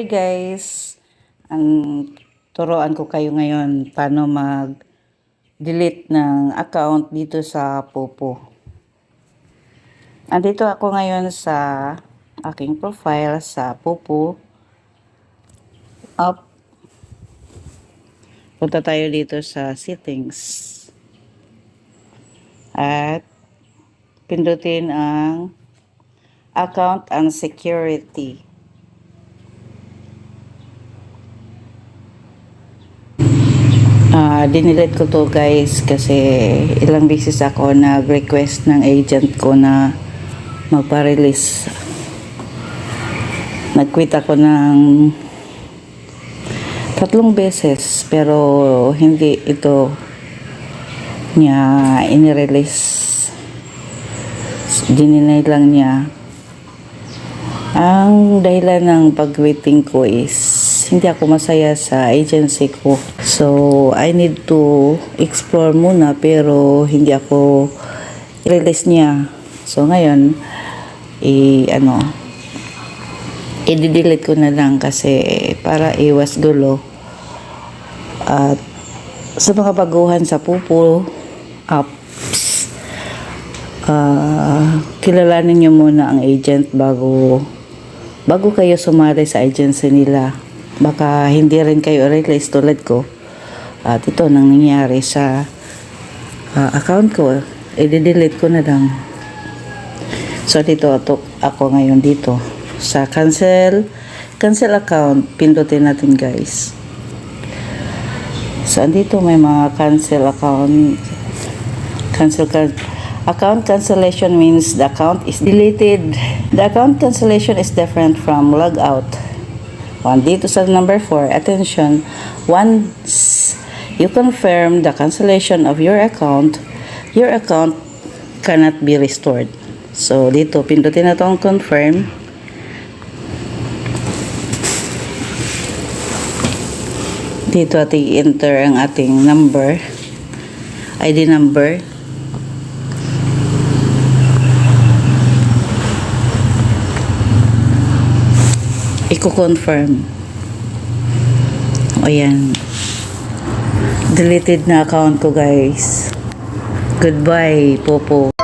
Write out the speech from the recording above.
Hi guys! Ang turuan ko kayo ngayon paano mag-delete ng account dito sa Popo. Andito ako ngayon sa aking profile sa Popo. Up. Punta tayo dito sa settings. At pindutin ang account and security. Ah, dinilit ko to guys kasi ilang beses ako nag-request ng agent ko na magpa-release. Nag-quit ako ng tatlong beses pero hindi ito niya inirelease. Dininay lang niya. Ang dahilan ng pag-quitting ko is hindi ako masaya sa agency ko. So, I need to explore muna pero hindi ako release niya. So, ngayon, i ano, i-delete ko na lang kasi para iwas gulo. At sa mga baguhan sa Pupo apps, ah kilalanin niyo muna ang agent bago bago kayo sumali sa agency nila baka hindi rin kayo release tulad ko. At ito nang nangyari sa ah, account ko. I-delete ko na lang. So dito ato, ako ngayon dito. Sa cancel cancel account pindutin natin guys. So andito may mga cancel account. Cancel can account cancellation means the account is deleted. The account cancellation is different from logout on dito sa number 4 attention. Once you confirm the cancellation of your account. Your account cannot be restored. So dito pindutin na itong confirm. Dito ating enter ang ating number ID number i-confirm. O yan. Deleted na account ko guys. Goodbye, Popo.